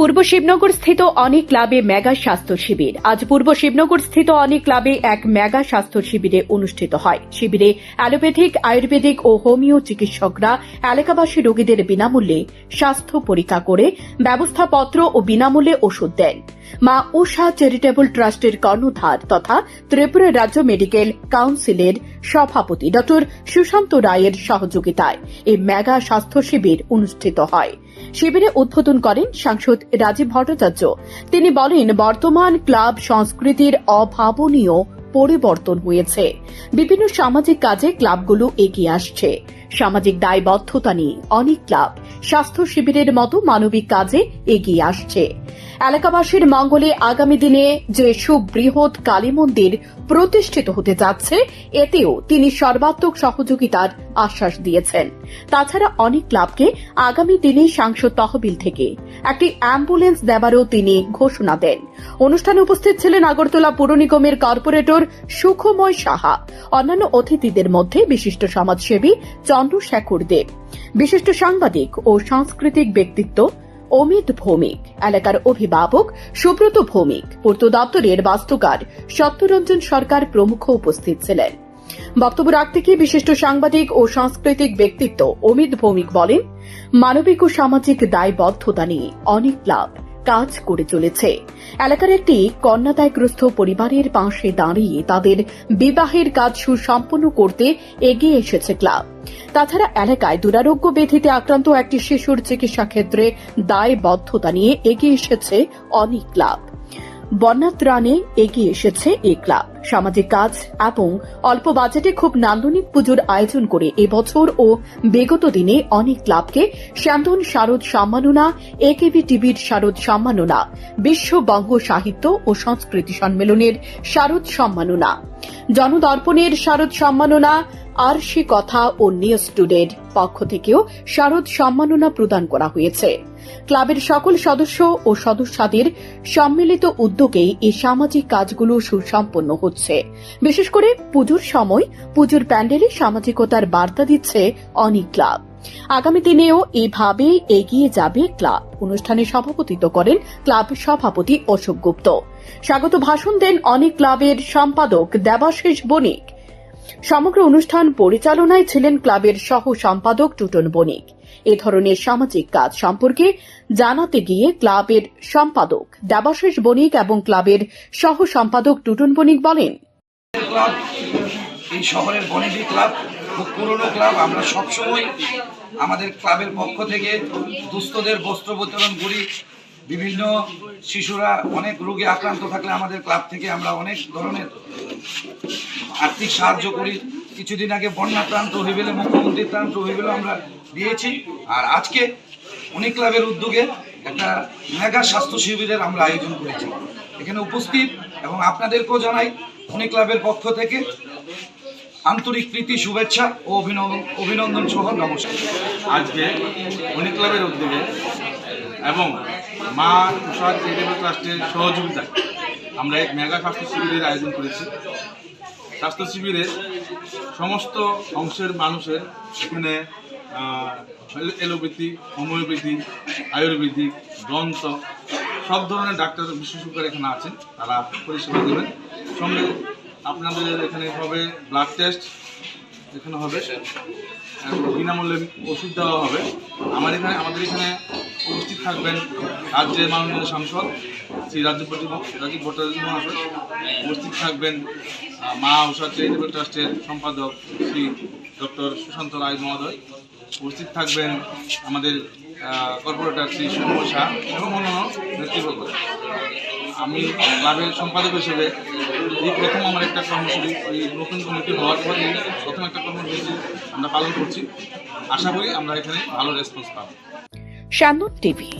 পূর্ব শিবনগর স্থিত অনেক ক্লাবে মেগা স্বাস্থ্য শিবির। আজ পূর্ব শিবনগর স্থিত অনেক ক্লাবে এক মেগা স্বাস্থ্য শিবিরে অনুষ্ঠিত হয়। শিবিরে অ্যালোপ্যাথিক, আয়ুর্বেদিক ও হোমিও চিকিৎসকরা এলাকাবাসী রোগীদের বিনামূল্যে স্বাস্থ্য পরীক্ষা করে ব্যবস্থাপত্র ও বিনামূল্যে ওষুধ দেন। মা উষা চ্যারিটেবল ট্রাস্টের কর্ণধার তথা ত্রিপুরা রাজ্য মেডিকেল কাউন্সিলের সভাপতি ড. সুশান্ত রায়ের সহযোগিতায় এই মেগা স্বাস্থ্য শিবির অনুষ্ঠিত হয়। শিবিরে উদ্বোধন করেন সাংসদ রাজীব ভট্টাচার্য। তিনি বলেন, বর্তমান ক্লাব সংস্কৃতির অভাবনীয় পরিবর্তন হয়েছে। বিভিন্ন সামাজিক কাজে ক্লাবগুলো এগিয়ে আসছে। সামাজিক দায়বদ্ধতা নিয়ে অনেক ক্লাব স্বাস্থ্য শিবিরের মতো মানবিক কাজে এগিয়ে আসছে। এলাকাবাসীর মঙ্গলে আগামী দিনে যে সুবৃহৎ কালী মন্দির প্রতিষ্ঠিত হতে যাচ্ছে, এতেও তিনি সর্বাত্মক সহযোগিতার আশ্বাস দিয়েছেন। তাছাড়া অনেক ক্লাবকে আগামী দিনে সাংসদ তহবিল থেকে একটি অ্যাম্বুলেন্স দেওয়ারও তিনি ঘোষণা দেন। অনুষ্ঠানে উপস্থিত ছিলেন আগরতলা পুর নিগমের কর্পোরেটর সুখময় সাহা। অন্যান্য অতিথিদের মধ্যে বিশিষ্ট সমাজসেবী চন্দ্রশেখর দেব। বিশিষ্ট সাংবাদিক ও সাংস্কৃতিক ব্যক্তিত্ব অমিত ভৌমিক। এলাকার অভিভাবক সুব্রত ভৌমিক। পূর্ত দপ্তরের বাস্তুকার সত্যরঞ্জন সরকার প্রমুখ উপস্থিত ছিলেন। বক্তব্য রাখতে গিয়ে বিশিষ্ট সাংবাদিক ও সাংস্কৃতিক ব্যক্তিত্ব অমিত ভৌমিক বলেন, মানবিক ও সামাজিক দায়বদ্ধতা নিয়ে অনেক ক্লাব কাজ করে চলেছে। এলাকার একটি কন্যাদায়গ্রস্ত পরিবারের পাশে দাঁড়িয়ে তাদের বিবাহের কাজ সুসম্পন্ন করতে এগিয়ে এসেছে ক্লাব। তাছাড়া এলাকায় দুরারোগ্য ব্যাধিতে আক্রান্ত একটি শিশুর চিকিৎসা ক্ষেত্রে দায়বদ্ধতা নিয়ে এগিয়ে এসেছে অনেক ক্লাব। বন্যাত্রাণে এগিয়ে এসেছে এই ক্লাব। সামাজিক কাজ এবং অল্প বাজেটে খুব নান্দনিক পুজোর আয়োজন করে এবছর ও বিগত দিনে অনেক ক্লাবকে স্যান্দন শারদ সম্মাননা একেবি টিভির শারদ সম্মাননা, বিশ্ব বঙ্গ সাহিত্য ও সংস্কৃতি সম্মেলনের শারদ সম্মাননা, জনদর্পণের শারদ সম্মাননা আর সে কথা ও নিউজ টুডের পক্ষ থেকেও শারদ সম্মাননা প্রদান করা হয়েছে। ক্লাবের সকল সদস্য ও সদস্যদের সম্মিলিত উদ্যোগেই এই সামাজিক কাজগুলো সুসম্পন্ন হচ্ছে। বিশেষ করে পুজোর সময় পুজোর প্যান্ডেলে সামাজিকতার বার্তা দিচ্ছে অনেক ক্লাব। আগামী দিনেও এভাবে এগিয়ে যাবে ক্লাব। অনুষ্ঠানে সভাপতিত্ব করেন ক্লাব সভাপতি অশোক গুপ্ত। স্বাগত ভাষণ দেন অনেক ক্লাবের সম্পাদক দেবাশিস বণিক। সমগ্র অনুষ্ঠান পরিচালনায় ছিলেন ক্লাবের সহ সম্পাদক টুটন বণিক। এ ধরনের সামাজিক কাজ সম্পর্কে জানাতে গিয়ে ক্লাবের সম্পাদক দেবাশিস বণিক এবং ক্লাবের সহ সম্পাদক টুটন বণিক বলেন এই শহরের বনেদি ক্লাব খুব পুরনো ক্লাব। আমরা সবসময় আমাদের ক্লাবের পক্ষ থেকে দুস্থদের বস্ত্র বিতরণ করি। বিভিন্ন শিশুরা অনেক রোগে আক্রান্ত থাকলে আমাদের ক্লাব থেকে আমরা অনেক ধরনের আর্থিক সাহায্য করি। কিছুদিন আগে বন্যা প্রান্ত হইবেলে মুখ্যমন্ত্রী প্রান্ত হইবেলে আমরা দিয়েছি। আর আজকে অনেক ক্লাবের উদ্যোগে একটা মেগা স্বাস্থ্য শিবিরের আমরা আয়োজন করেছি। এখানে উপস্থিত এবং আপনাদেরকেও জানাই অনেক ক্লাবের পক্ষ থেকে আন্তরিক প্রীতি, শুভেচ্ছা ও অভিনন্দন অভিনন্দন সহ নমস্কার। আজকে অনেক ক্লাবের উদ্যোগে এবং মা তুষার চ্যারিটেবল ট্রাস্টের সহযোগিতায় আমরা এক মেগা স্বাস্থ্য শিবিরের আয়োজন করেছি। স্বাস্থ্য শিবিরে সমস্ত অংশের মানুষের এখানে এলোপ্যাথি, হোমিওপ্যাথি, আয়ুর্বেদিক দন্ত সব ধরনের ডাক্তার বিশেষজ্ঞরা এখানে আছেন, তারা পরিষেবা দেবেন। সঙ্গে আপনাদের এখানে হবে ব্লাড টেস্ট এখানে হবে বিনামূল্যে ওষুধ দেওয়া হবে। আমার এখানে, আমাদের এখানে উপস্থিত থাকবেন রাজ্যের মাননীয় সাংসদ শ্রী রাজীব ভট্টাচার্য মহাশয়। উপস্থিত থাকবেন মা উষা চ্যারিটেবল ট্রাস্টের সম্পাদক শ্রী ডক্টর সুশান্ত রায় মহোদয়। উপস্থিত থাকবেন আমাদের কর্পোরেটর শ্রী সুমন শাহ এবং অন্যান্য নেতৃবর্গ আমি ক্লাবের সম্পাদক হিসেবে এই প্রথম আমার একটা কর্মসূচি, ওই নতুন কমিটি হওয়ার পরে প্রথম একটা কর্মসূচি আমরা পালন করছি। আশা করি আমরা এখানে ভালো রেসপন্স পাবো। শ্যামন টিভি।